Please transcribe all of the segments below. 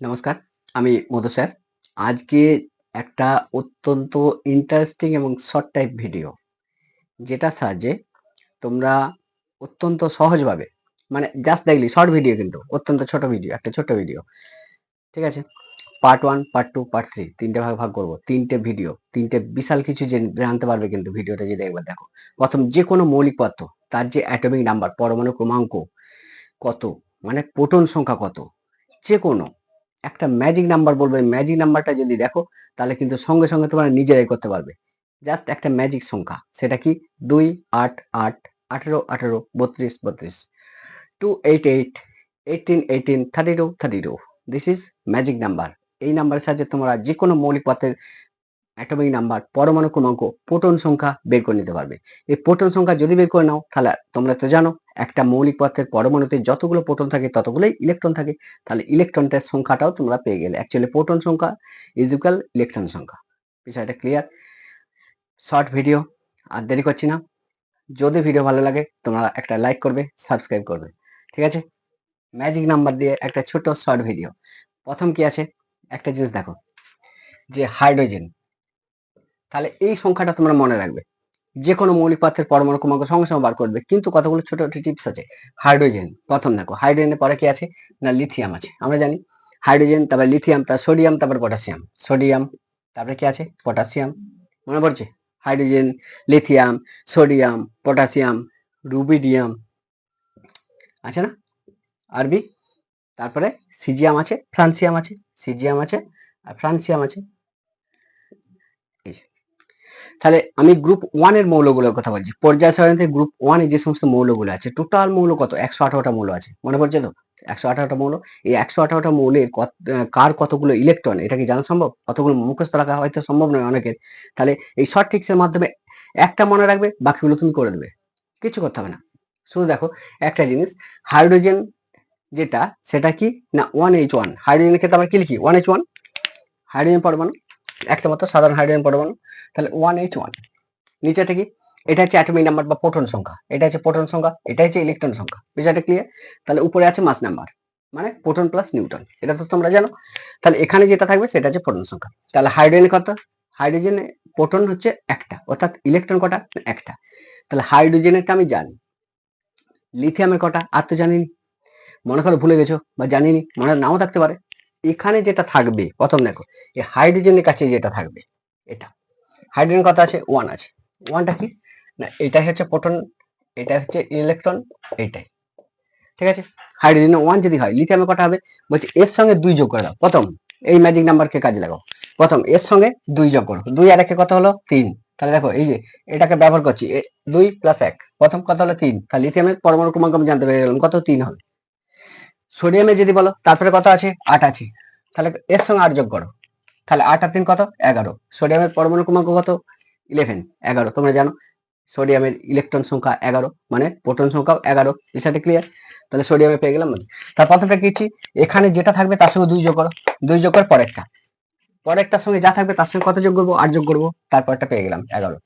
নমস্কার, আমি মধু স্যার। আজকে একটা অত্যন্ত ইন্টারেস্টিং এবং শর্ট টাইপ ভিডিও যেটা সাহায্যে তোমরা অত্যন্ত সহজভাবে মানে জাস্ট দেখলি শর্ট ভিডিও কিন্তু, অত্যন্ত ছোট ভিডিও একটা ছোট ভিডিও ঠিক আছে? Part one part two part three তিনটে ভাগ ভাগ করব। তিনটে ভিডিও তিনটে বিশাল কিছু জেন- জানতে পারবে কিন্তু ভিডিওটা যদি একবার দেখো। প্রথম যে কোনো মৌলিক পদার্থ, তার যে অ্যাটমিক নাম্বার পরমাণু ক্রমাঙ্ক কত মানে প্রোটন সংখ্যা কত, যে কোনো একটা ম্যাজিক নাম্বার বলবে। ম্যাজিক নাম্বারটা যদি দেখো, তাহলে কিন্তু সঙ্গে সঙ্গে তোমরা নিজেরাই করতে পারবে। জাস্ট একটা ম্যাজিক সংখ্যা। সেটা কি? দুই, আট আট, আঠেরো আঠেরো, বত্রিশ বত্রিশ। Two eight eight eighteen eighteen thirty two thirty two this is magic number এই নাম্বারের সাহায্যে তোমরা যে কোনো মৌলিক পথের অ্যাটমিক নাম্বার পরমাণু ক্রমাঙ্ক প্রোটন সংখ্যা বের করে নিতে পারবে। এই প্রোটন সংখ্যা যদি বের করে নাও, তাহলে তোমরা তো জানো একটা মৌলিক পদার্থের পরমাণুতে যতগুলো প্রোটন থাকে, ততগুলোই ইলেকট্রন থাকে। তাহলে ইলেকট্রনটার সংখ্যাটাও তোমরা পেয়ে গেলে। অ্যাকচুয়ালি প্রোটন সংখ্যা ইজ ইকুয়াল ইলেকট্রন সংখ্যা। বিষয়টা ক্লিয়ার শর্ট ভিডিও আর দেরি করছি না। যদি ভিডিও ভালো লাগে, তোমরা একটা লাইক করবে সাবস্ক্রাইব করবে। ঠিক আছে? ম্যাজিক নাম্বার দিয়ে একটা ছোট শর্ট ভিডিও প্রথম কি আছে? একটা জিনিস দেখো, যে হাইড্রোজেন তাহলে এই সংখ্যাটা তোমরা মনে রাখবে। যে কোনো মৌলিক পদার্থের পরমাণু ক্রমাঙ্ক সঙ্গে সঙ্গে বার করবে। কিন্তু কতগুলো ছোট ছোট টিপস আছে? হাইড্রোজেন। প্রথম দেখো, হাইড্রোজেনের পরে কি আছে? না, লিথিয়াম আছে। আমরা জানি হাইড্রোজেন, তারপরে লিথিয়াম, তারপর সোডিয়াম, তারপর পটাশিয়াম। সোডিয়াম, তারপরে কি আছে? পটাশিয়াম। মনে পড়ছে? Hydrogen, lithium, sodium, potassium, rubidium. আছে না? আরবি তারপরে সিজিয়াম আছে, ফ্রান্সিয়াম আছে, সিজিয়াম আছে, আর ফ্রান্সিয়াম আছে। তাহলে আমি গ্রুপ ওয়ানের মৌলগুলোর কথা বলছি। পর্যায় সারণীতে গ্রুপ ওয়ানে যে সমস্ত মৌলগুলো আছে টোটাল মৌল কত? একশো আঠারোটা মৌল আছে। মনে পড়ছে তো? একশো আঠারোটা মৌল। এই একশো আঠারোটা মৌলের কার কতগুলো ইলেকট্রন এটা কি জানা সম্ভব? কতগুলো মুখস্থ রাখা হয়তো সম্ভব নয় অনেকের। তাহলে এই শর্ট ট্রিক্সের মাধ্যমে একটা মনে রাখবে, বাকিগুলো তুমি করে দেবে। কিছু করতে হবে না। শুধু দেখো, একটা জিনিস হাইড্রোজেন যেটা, সেটা কি? না ওয়ান এইচ ওয়ান হাইড্রোজেনের ক্ষেত্রে আমরা কি লিখি? ওয়ান এইচ ওয়ান হাইড্রোজেন পরমাণু। একটা মাত্র সাধারণ হাইড্রোজেন পরমাণু, তাহলে ওয়ান এইচ ওয়ান নিচেটা কি এটা হচ্ছে অ্যাটমিক নাম্বার বা প্রোটন সংখ্যা, এটা হচ্ছে প্রোটন সংখ্যা, এটা হচ্ছে ইলেকট্রন সংখ্যা। বিষয়টা ক্লিয়ার তাহলে উপরে আছে মাস নাম্বার মানে প্রোটন প্লাস নিউটন এটা তো তোমরা জানো। তাহলে এখানে যেটা থাকবে, সেটা হচ্ছে প্রোটন সংখ্যা। তাহলে হাইড্রোজেন কত? হাইড্রোজেনে প্রোটন হচ্ছে একটা, অর্থাৎ ইলেকট্রন কটা? একটা। তাহলে হাইড্রোজেনেরটা আমি জানি। লিথিয়ামের কটা? আর তো জানিনি। মনে করো ভুলে গেছো বা জানিনি, মনে নাও থাকতে পারে। এখানে যেটা থাকবে, প্রথম দেখো, এই হাইড্রোজেনের কাছে যেটা থাকবে, এটা। হাইড্রোজেন কত আছে? ওয়ান আছে। ওয়ানটা কি? না, এটাই হচ্ছে প্রোটন এটা হচ্ছে ইলেকট্রন এইটাই ঠিক আছে? হাইড্রোজেনে ওয়ান যদি হয় লিথিয়ামে কটা হবে? বলছে এর সঙ্গে দুই যোগ করে দাও। প্রথম, এই ম্যাজিক নাম্বারকে কাজে লাগাও। প্রথম, এর সঙ্গে দুই যোগ করো। দুই আর একে কত হলো? তিন। তাহলে দেখো, এই যে, এটাকে ব্যবহার করছি দুই প্লাস এক। প্রথম কত হলো? তিন। তাহলে লিথিয়ামের পরমাণু ক্রমাঙ্ক আমি জানতে পেরে গেলাম, কত? তিন হবে। সোডিয়ামে যদি বলো, তারপরে কত আছে? আট আছে। তাহলে এর সঙ্গে আট যোগ করো। তাহলে আট আর তিন কত? এগারো। সোডিয়ামের পরমাণু ক্রমাঙ্ক কত? ইলেভেন এগারো। তোমরা জানো, সোডিয়ামের ইলেকট্রন সংখ্যা এগারো মানে প্রোটন সংখ্যাও এগারো। এর সাথে ক্লিয়ার তাহলে সোডিয়ামে পেয়ে গেলাম তার প্রথমটা কি এখানে যেটা থাকবে তার সঙ্গে দুই যোগ করো। দুই যোগ করে পরেরটা। পরেরটার সঙ্গে যা থাকবে তার সঙ্গে কত যোগ করব? আট যোগ করব। তারপরটা পেয়ে গেলাম এগারো।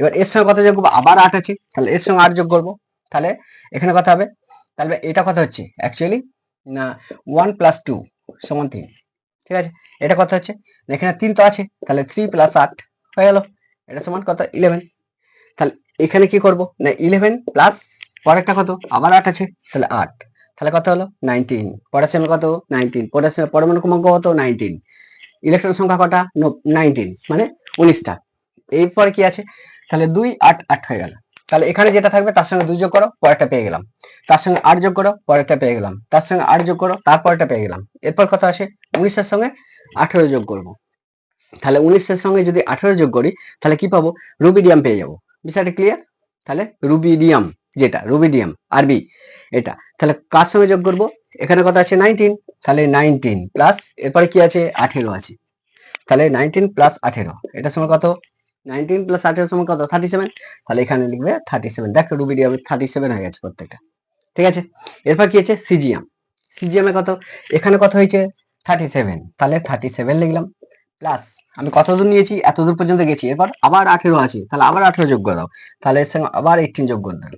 এবার এর সঙ্গে কত যোগ করব? আবার আট আছে। তাহলে এর সঙ্গে আট যোগ করব। তাহলে এখানে কথা হবে? তাহলে এটা কথা হচ্ছে? অ্যাকচুয়ালি না ওয়ান প্লাস টু সমান তিন, ঠিক আছে? এটা কথা হচ্ছে? এখানে তিন তো আছে, তাহলে থ্রি প্লাস আট হয়ে গেল। এটা সমান কত? ইলেভেন তাহলে এখানে কি করব? না ইলেভেন প্লাস পরেরটা কত? আবার আট আছে, তাহলে আট। তাহলে কত হলো? নাইনটিন পটাশিয়াম কত? নাইনটিন পটাশিয়াম পরমাণু ক্রমাঙ্ক কত? নাইনটিন ইলেকট্রন সংখ্যা কটা? নাইনটিন মানে উনিশটা। এরপর কি আছে? তাহলে দুই আট আট হয়ে গেল। তাহলে এখানে যেটা থাকবে, তার সঙ্গে দুই যোগ করো, পরেরটা পেয়ে গেলাম। তার সঙ্গে আট যোগ করো, পরেরটা পেয়ে গেলাম। তার সঙ্গে আট যোগ করো তারপরটা পেয়ে গেলাম। এরপর কথা আসে, উনিশের সঙ্গে আঠেরো যোগ করব। তাহলে উনিশের সঙ্গে যদি আঠেরো যোগ করি, তাহলে কি পাবো? রুবিডিয়াম পেয়ে যাব। বিষয়টা ক্লিয়ার তাহলে রুবিডিয়াম যেটা, রুবিডিয়াম আরবি এটা। তাহলে কার সঙ্গে যোগ করব? এখানে কথা আছে নাইনটিন তাহলে নাইনটিন প্লাস এরপরে কি আছে? আঠেরো আছে। তাহলে নাইনটিন প্লাস আঠেরো, এটার সময় কত? নাইনটিন প্লাস আঠেরো সময় কত? থার্টি সেভেন তাহলে এখানে লিখবে থার্টি সেভেন দেখো রুবিডিয়ামে থার্টি সেভেন হয়ে গেছে প্রত্যেকটা। ঠিক আছে? এরপর কি আছে সিজিএম সিজিএমে কত? এখানে কত হয়েছে? থার্টি সেভেন তাহলে থার্টি সেভেন লিখলাম। প্লাস আমি কত দূর নিয়েছি? এত দূর পর্যন্ত গেছি। এরপর আবার আঠেরো আছে। তাহলে আবার আঠেরো যোগ করে দাও। তাহলে এর সঙ্গে আবার এইটিন যোগ করে দাও।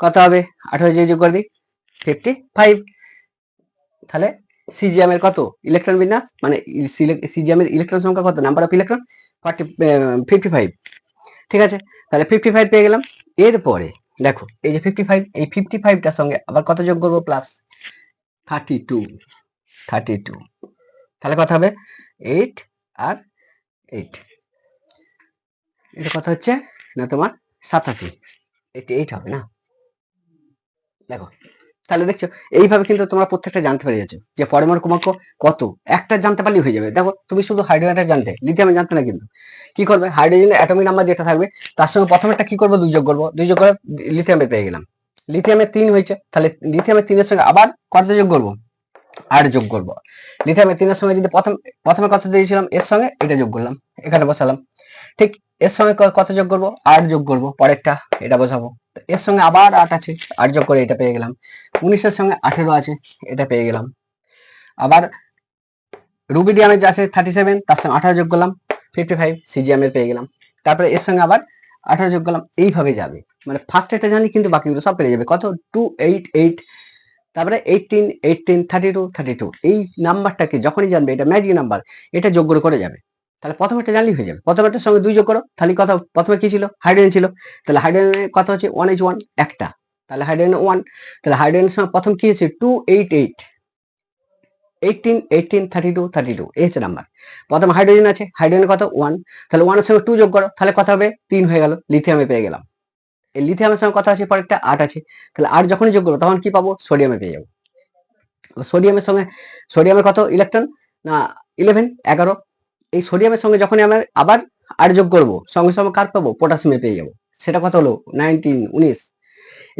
কত হবে? আঠেরো যে যোগ করে দিই? ফিফটি ফাইভ তাহলে সিজিএম এর কত? ইলেকট্রন বিন্যাস? মানে সিজিএম এর ইলেকট্রন সংখ্যা কত? Number of electron forty fifty five ঠিক আছে? তাহলে ফিফটি ফাইভ পেয়ে গেলাম। এরপরে, দেখো, এই যে ফিফটি ফাইভ এই ফিফটি ফাইভটার সঙ্গে আবার কত যোগ করব? Plus thirty two thirty two তাহলে কত হবে? এইট আর এইট এটা কত হচ্ছে? না তোমার সাতাশি। এইটি এইট হবে না? দেখো তাহলে দেখছ, এইভাবে কিন্তু তোমরা প্রত্যেকটা জানতে পেরে যাচ্ছ যে পরমাণু ক্রমাঙ্ক কত? একটা জানতে পারলেই হয়ে যাবে। দেখো, তুমি শুধু হাইড্রোজেনটা জানতে লিথিয়ামে জানতে না কিন্তু। কি করবে? হাইড্রোজেন অ্যাটমিক নাম্বার যেটা থাকবে, তার সঙ্গে প্রথমে একটা কি করব? দুই যোগ করব। দুই যোগ করে লিথিয়ামে পেয়ে গেলাম। লিথিয়ামে তিন হয়েছে, তাহলে লিথিয়ামের তিনের সঙ্গে আবার কত যোগ করব? আট যোগ করব। লিথিয়ামে তিনের সঙ্গে যদি প্রথম, প্রথমে কত দিয়েছিলাম? এর সঙ্গে এটা যোগ করলাম, এখানে বসালাম। ঠিক এর সঙ্গে কত যোগ করব? আট যোগ করব, পরেরটা এটা বসাবো তো এর সঙ্গে আবার আট আছে, আট যোগ করে এটা পেয়ে গেলাম। উনিশের সঙ্গে আঠেরো আছে, এটা পেয়ে গেলাম। আবার রুবিডিয়ামের যে আছে থার্টি সেভেন তার সঙ্গে আঠারো যোগ করলাম ফিফটি ফাইভ সিজিএমের পেয়ে গেলাম। তারপরে এর সঙ্গে আবার আঠারো যোগ করলাম, এইভাবে যাবে। মানে ফার্স্ট এটা জানি, কিন্তু বাকিগুলো সব পেয়ে যাবে। কত? টু এইট এইট তারপরে eighteen eighteen thirty two thirty two এই নাম্বারটাকে যখনই জানবে, এটা ম্যাজিক নাম্বার এটা যোগ করে যাবে। তাহলে প্রথমেটা জানলেই হয়ে যাবে। প্রথমেটার সঙ্গে দুই যোগ করো, তাহলে কথা, প্রথমে কি ছিল? হাইড্রোজেন ছিল। তাহলে হাইড্রোজেনের কথা হচ্ছে ওয়ান এইচ ওয়ান একটা। তাহলে হাইড্রোজেন ওয়ান তাহলে হাইড্রোজেনের সঙ্গে প্রথম কি হচ্ছে? Two eight eight eighteen eighteen thirty two thirty two এই হচ্ছে নাম্বার প্রথম হাইড্রোজেন আছে হাইড্রোজেন কত ওয়ান তাহলে ওয়ানের সঙ্গে টু যোগ করো, তাহলে কথা হবে তিন হয়ে গেল লিথিয়ামে পেয়ে গেলাম। এই লিথিয়ামের সঙ্গে কথা আছে একটা আট আছে। তাহলে আট যখনই যোগ করব তখন কি পাবো? সোডিয়ামে পেয়ে যাব। সোডিয়ামের সঙ্গে সোডিয়ামের কত? ইলেকট্রন না ইলেভেন এগারো। এই সোডিয়ামের সঙ্গে যখনই আমরা আবার আর যোগ করব, সঙ্গে সঙ্গে কার পাবো? পটাশিয়ামে পেয়ে যাব। সেটা কত হলো? নাইনটিন উনিশ।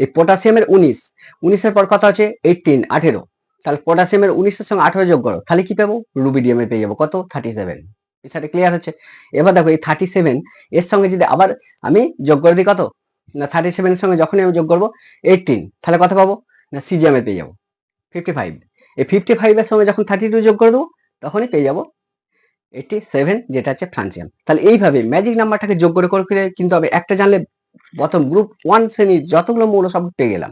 এই পটাশিয়ামের উনিশ, উনিশের পর কথা আছে? এইটিন আঠেরো। তাহলে পটাশিয়ামের উনিশের সঙ্গে আঠেরো যোগ করো, তাহলে কি পাবো? রুবিডিয়ামে পেয়ে যাব। কত? থার্টি সেভেন বিষয়টা ক্লিয়ার হচ্ছে? এবার দেখো, এই থার্টি সেভেন এর সঙ্গে যদি আবার আমি যোগ করে দিই কত? না থার্টি সেভেনের সঙ্গে যখনই আমি যোগ করব এইটিন তাহলে কত পাবো? না সিজিএমে পেয়ে যাব। ফিফটি ফাইভ এই ফিফটি ফাইভের সঙ্গে যখন থার্টি টু যোগ করে দেবো, তখনই পেয়ে যাব এইটি সেভেন যেটা হচ্ছে ফ্রান্সিয়াম তাহলে এইভাবে ম্যাজিক নাম্বারটাকে যোগ করে করে কিন্তু আমি একটা জানলে প্রথম গ্রুপ ওয়ান শ্রেণির যতগুলো মৌল সব পেয়ে গেলাম।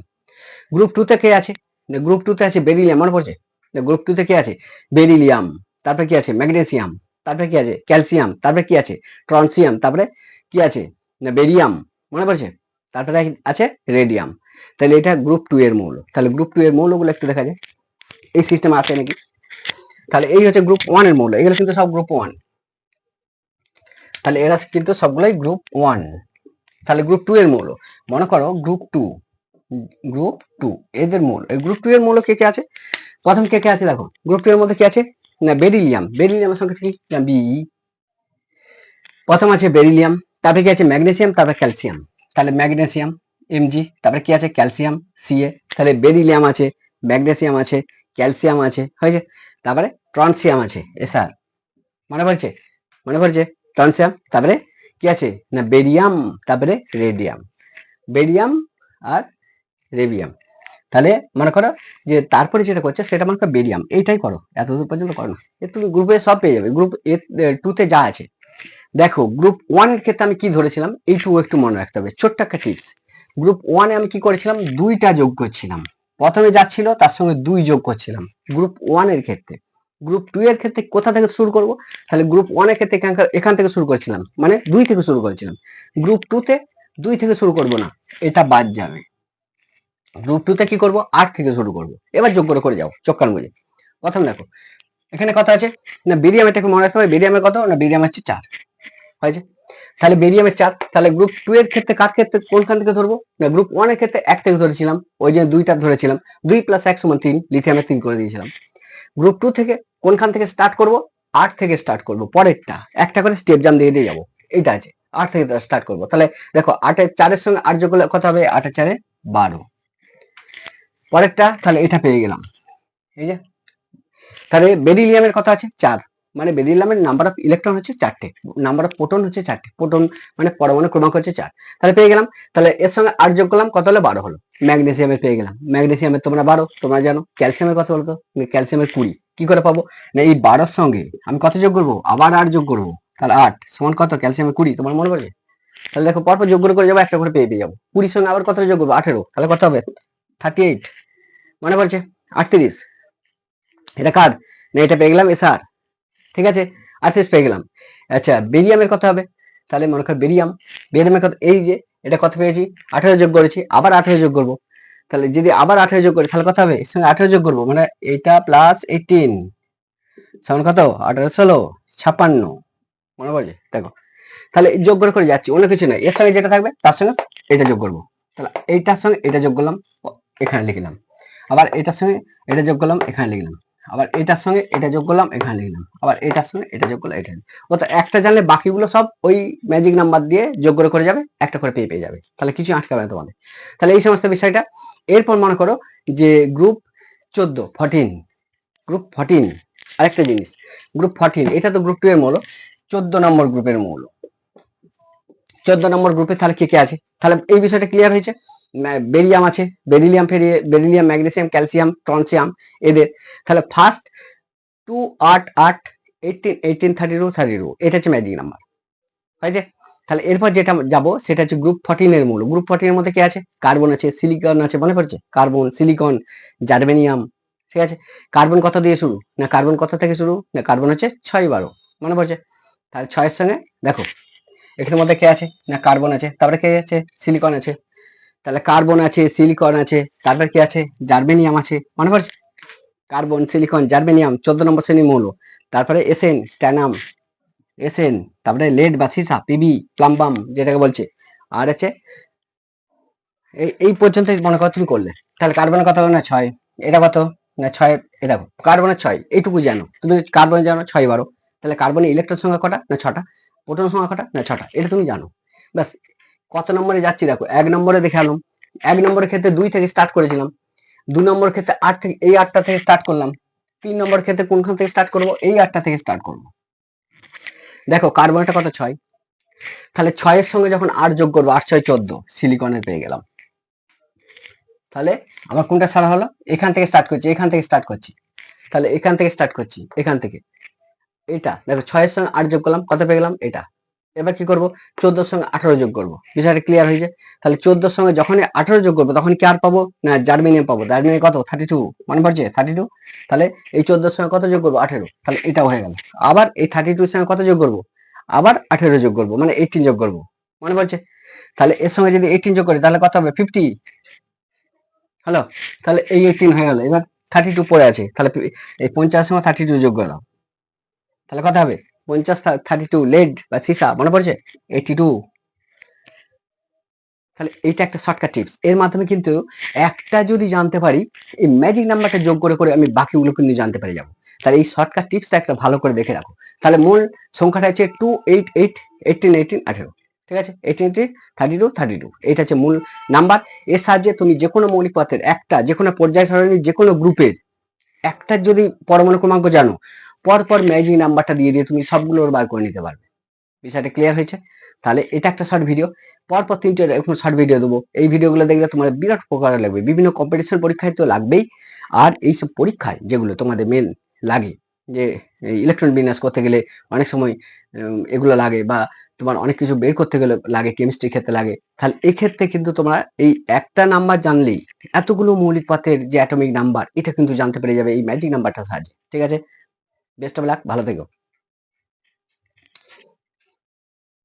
গ্রুপ টুতে কে আছে? গ্রুপ টুতে আছে বেরিলিয়াম মনে পড়ছে? গ্রুপ টুতে কে আছে? বেরিলিয়াম তারপরে কি আছে? ম্যাগনেসিয়াম তারপরে কি আছে? ক্যালসিয়াম তারপরে কি আছে? ট্রনসিয়াম তারপরে কি আছে? না বেরিয়াম মনে পড়ছে? তারপরে আছে রেডিয়াম তাহলে এটা গ্রুপ টু এর মৌল। তাহলে গ্রুপ টু এর মৌলগুলো একটু দেখা যায় এই সিস্টেম আছে নাকি? তাহলে এই হচ্ছে গ্রুপ ওয়ানের মৌল, এগুলো কিন্তু সব গ্রুপ ওয়ান তাহলে এরা কিন্তু সবগুলোই গ্রুপ ওয়ান তাহলে গ্রুপ টু এর মৌল, মনে করো গ্রুপ টু গ্রুপ টু এদের মৌল। এই গ্রুপ টু এর মৌল কে কে আছে? প্রথম কে কে আছে দেখো? গ্রুপ টু এর মধ্যে কি আছে? না, বেরিলিয়াম। বেরিলিয়ামের সংখ্যা কি? না বি প্রথম আছে বেরিলিয়াম, তারপরে কি আছে? ম্যাগনেসিয়াম, তারপরে ক্যালসিয়াম। তাহলে ম্যাগনেসিয়াম এমজি তারপরে কি আছে? ক্যালসিয়াম সিএ তাহলে বেরিলিয়াম আছে ম্যাগনেসিয়াম আছে, ক্যালসিয়াম আছে, হয়েছে? তারপরে ট্রনসিয়াম আছে, এসআর। মনে পড়ছে? মনে পড়ছে? ট্রনসিয়াম, তারপরে কি আছে? না, বেরিয়াম, তারপরে রেডিয়াম। বেরিয়াম আর রেবিয়াম তাহলে মনে করো যে তারপরে যেটা করছে, সেটা মনে করো বেরিয়াম। এইটাই করো। এতদূর পর্যন্ত করো না। এ তুমি গ্রুপে সব পেয়ে যাবে। গ্রুপ এ টুতে যা আছে। দেখো গ্রুপ ওয়ানের ক্ষেত্রে আমি কি ধরেছিলাম? এইটুকু একটু মনে রাখতে হবে। ছোট্ট একটা টিপস গ্রুপ ওয়ানে আমি কি করেছিলাম? দুইটা যোগ করছিলাম। প্রথমে যা ছিল, তার সঙ্গে দুই যোগ করছিলাম। গ্রুপ ওয়ানের ক্ষেত্রে। গ্রুপ টু এর ক্ষেত্রে কোথা থেকে শুরু করব? তাহলে গ্রুপ ওয়ানের ক্ষেত্রে এখান থেকে শুরু করেছিলাম। মানে দুই থেকে শুরু করেছিলাম। গ্রুপ টু তে দুই থেকে শুরু করব না। এটা বাদ যাবে। গ্রুপ টু তে কি করব? আট থেকে শুরু করব। এবার যোগ করে করে যাও, চক্কার মুজে প্রথম দেখো। এখানে কথা আছে? না বেরিয়াম এটাকে মনে রাখতে হবে। বেরিয়ামের কত? না বেরিয়াম হচ্ছে চার। হয়েছে? তাহলে বেরিয়ামের চার, তাহলে গ্রুপ টু এর ক্ষেত্রে কার ক্ষেত্রে, কোনখান থেকে ধরবো? না গ্রুপ ওয়ানের ক্ষেত্রে এক থেকে ধরেছিলাম, ওই যে দুইটা ধরেছিলাম, দুই প্লাস এক সমান তিন লিথিয়ামের তিন করে দিয়েছিলাম। গ্রুপ টু থেকে কোনখান থেকে স্টার্ট করব? আট থেকে স্টার্ট করব, পরেরটা, একটা করে স্টেপ জাম দিয়ে দিয়ে যাব, এইটা আছে, আট থেকে স্টার্ট করব। তাহলে দেখো, আটের চারের সঙ্গে আট যোগ করলে হবে? আটের চারে বারো। পরেরটা, তাহলে এটা পেয়ে গেলাম, এই যে। তাহলে বেরিলিয়ামের কথা আছে, চার। মানে বেরিলিয়ামের নাম্বার অফ ইলেকট্রন হচ্ছে চারটে নাম্বার অফ প্রোটন হচ্ছে চারটে প্রোটন মানে পরমাণু ক্রমাঙ্ক হচ্ছে চার। তাহলে পেয়ে গেলাম, তাহলে এর সঙ্গে আট যোগ করলাম, কত হলো? বারো হলো। ম্যাগনেসিয়ামের পেয়ে গেলাম। ম্যাগনেসিয়ামের তোমরা বারো, তোমরা জানো ক্যালসিয়ামের কত বলতো? ক্যালসিয়ামের কুড়ি। কি করে পাবো? না, এই বারোর সঙ্গে আমি কত যোগ করব? আবার আট যোগ করব। তাহলে আট সমান কত? ক্যালসিয়ামের কুড়ি। তোমার মনে পড়ছে তাহলে দেখো, পরপর যোগ করে যাব, একটা করে পেয়ে পেয়ে যাব। কুড়ির সঙ্গে আবার কত যোগ করব? আঠেরো। তাহলে কত হবে? থার্টি এইট মনে পড়ছে? আটত্রিশ। এটা কার? না, এটা পেয়ে গেলাম এসআর ঠিক আছে? আর্থিস পেয়ে গেলাম। আচ্ছা বেরিয়ামের কথা হবে। তাহলে মনে কর বেরিয়াম, বেরিয়ামের কথা এই যে, এটা কত পেয়েছি, আঠেরো যোগ করেছি, আবার আঠেরো যোগ করব। তাহলে যদি আবার আঠেরো যোগ করি, তাহলে কত হবে, এর সঙ্গে আঠেরো যোগ করব। মানে এইটা প্লাস এইটিন সমান কত? আঠারো ষোলো, ছাপ্পান্ন। মনে পড়ছে? দেখো। তাহলে যোগ করে করে যাচ্ছি, অন্য কিছু নয়। এর সঙ্গে যেটা থাকবে, তার সঙ্গে এটা যোগ করব। তাহলে এইটার সঙ্গে এটা যোগ করলাম এখানে লিখলাম। আবার এটার সঙ্গে এটা যোগ করলাম, এখানে লিখলাম। আবার এটার সঙ্গে এটা যোগ করলাম, এখানে লিখলাম। আবার এটার সঙ্গে এটা যোগ করলাম, এখানে। অর্থাৎ একটা জানলে বাকিগুলো সব ওই ম্যাজিক নাম্বার দিয়ে যোগ করে করে যাবে, একটা করে পেয়ে পেয়ে যাবে। তাহলে কিছু আটকাবে না তোমাদের। তাহলে এই সমস্ত বিষয়টা, এরপর মনে করো যে গ্রুপ চোদ্দ ফর্টিন গ্রুপ ফর্টিন আরেকটা জিনিস গ্রুপ ফর্টিন এটা তো গ্রুপ টু এর মৌল, চোদ্দ নম্বর গ্রুপের মৌল। চোদ্দ নম্বর গ্রুপে তাহলে কে কে আছে? তাহলে এই বিষয়টা ক্লিয়ার হয়েছে। বেরিয়াম আছে। বেরিলিয়াম ফেরিয়ে, বেরিলিয়াম, ম্যাগনেসিয়াম, ক্যালসিয়াম, ট্রনসিয়াম, এদের। তাহলে ফার্স্ট টু আট আট eighteen eighteen thirty two thirty two এটা হচ্ছে ম্যাজিক নাম্বার হয়েছে? তাহলে এরপর যেটা যাব, সেটা হচ্ছে গ্রুপ ফর্টিন এর মূল। গ্রুপ ফর্টিন এর মধ্যে কি আছে? কার্বন আছে সিলিকন আছে, মনে পড়ছে? কার্বন সিলিকন জার্মেনিয়াম ঠিক আছে? কার্বন কত দিয়ে শুরু? না কার্বন কত থেকে শুরু? না কার্বন হচ্ছে ছয় বারো, মনে পড়ছে? তাহলে ছয়ের সঙ্গে দেখো, এখানের মধ্যে কে আছে? না কার্বন আছে। তারপরে কে আছে? সিলিকন আছে। তাহলে কার্বন আছে সিলিকন আছে, তারপর কি আছে? জার্মেনিয়াম আছে। মনে পড়ছে? কার্বন সিলিকন জার্মেনিয়াম চোদ্দ নম্বর শ্রেণির মৌল। তারপরে এসেন স্ট্যানাম এসেন তারপরে লেড বা সিসা পিবি প্লাম্বাম যেটাকে বলছে। আর আছে এই এই পর্যন্ত মনে করো তুমি করলে। তাহলে কার্বনের হলো না, ছয়। এটা কত? না, ছয় এ দেখো কার্বনের ছয়। এইটুকু জানো। তুমি কার্বন জানো, ছয় বারো। তাহলে কার্বনের ইলেকট্রন সংখ্যা কটা? না, ছটা। প্রোটন সংখ্যা কটা? না, ছটা। এটা তুমি জানো। ব্যাস কত নম্বরে যাচ্ছি দেখো? এক নম্বরে দেখে আলাম এক নম্বরের ক্ষেত্রে দুই থেকে স্টার্ট করেছিলাম। দু নম্বর ক্ষেত্রে আট থেকে, এই আটটা থেকে স্টার্ট করলাম। তিন নম্বর ক্ষেত্রে কোনখান থেকে স্টার্ট করব? এই আটটা থেকে স্টার্ট করব। দেখো কার্বনটা কত? ছয়। তাহলে ছয়ের সঙ্গে যখন আট যোগ করব, আট, ছয়, চোদ্দ। সিলিকনের পেয়ে গেলাম। তাহলে আমার কোনটা সারা হলো? এখান থেকে স্টার্ট করছি, এখান থেকে স্টার্ট করছি। তাহলে এখান থেকে স্টার্ট করছি, এখান থেকে। এটা, দেখো, ছয়ের সঙ্গে আট যোগ করলাম, কত পেয়ে গেলাম? এটা। এবার কি করব? চোদ্দোর সঙ্গে আঠারো যোগ করব। বিষয়টা ক্লিয়ার হয়েছে তাহলে চোদ্দোর সঙ্গে যখনই আঠারো যোগ করব, তখন কি আর পাবো? না জার্মিনিয়াম পাবো। জার্মিনিয়াম কত? থার্টি টু মনে পড়ছে? থার্টি টু তাহলে এই চোদ্দোর সঙ্গে কত যোগ করব? আঠেরো। তাহলে এটাও হয়ে গেল। আবার এই থার্টি টুর সঙ্গে কত যোগ করব? আবার আঠেরো যোগ করব মানে এইটিন যোগ করব। মনে পড়ছে? তাহলে এর সঙ্গে যদি এইটিন যোগ করি, তাহলে কত হবে? ফিফটি হ্যালো তাহলে এই এইটিন হয়ে গেল। এবার থার্টি টু পড়ে আছে। তাহলে এই পঞ্চাশ সঙ্গে থার্টি টু যোগ করলাম। তাহলে কত হবে? পঞ্চাশ থার্টি টু লেড বা সিসা মনে পড়ছে? এইটি টু তাহলে এইটা একটা শর্টকাট টিপস এর মাধ্যমে কিন্তু একটা যদি জানতে পারি, এই ম্যাজিক নাম্বারটা যোগ করে করে আমি বাকিগুলো কিন্তু জানতে পারি যাব। তাহলে এই শর্টকাট টিপসটা একটা ভালো করে দেখে রাখো। তাহলে মূল সংখ্যাটা হচ্ছে two eight eight eighteen eighteen আঠেরো। ঠিক আছে? Eighteen eighteen thirty two thirty two এটা হচ্ছে মূল নাম্বার এর সাহায্যে তুমি যে কোনো মৌলিক পথের একটা যে কোনো পর্যায় সারণীর যে কোনো গ্রুপের একটা যদি পরমাণু ক্রমাঙ্ক জানো পরপর ম্যাজিক নাম্বারটা দিয়ে দিয়ে তুমি সবগুলোর বার করে নিতে পারবে। বিষয়টা ক্লিয়ার হয়েছে? তাহলে এটা একটা শর্ট ভিডিও পরপর তিনটে এরকম শর্ট ভিডিও দেবো। এই ভিডিওগুলো দেখলে তোমার বিরাট উপকার লাগবে। বিভিন্ন কম্পিটিশন পরীক্ষায় তো লাগবেই। আর এইসব পরীক্ষায় যেগুলো তোমাদের মেন লাগে, যে ইলেকট্রন বিন্যাস করতে গেলে অনেক সময় এগুলো লাগে বা তোমার অনেক কিছু বের করতে গেলে লাগে কেমিস্ট্রি ক্ষেত্রে লাগে। তাহলে এক্ষেত্রে কিন্তু তোমরা এই একটা নাম্বার জানলেই এতগুলো মৌলিক পথের যে অ্যাটমিক নাম্বার এটা কিন্তু জানতে পেরে যাবে এই ম্যাজিক নাম্বারটা সাহায্যে। ঠিক আছে? বেস্ট অফ লাক ভালো থেকো।